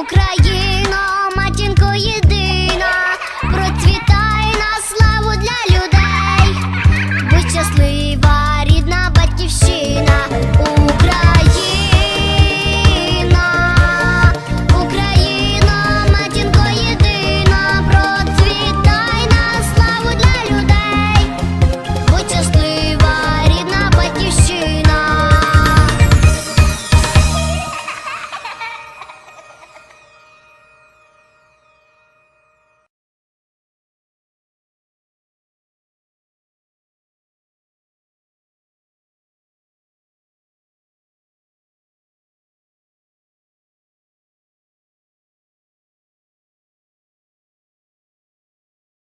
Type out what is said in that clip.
Україно, матінко єдина.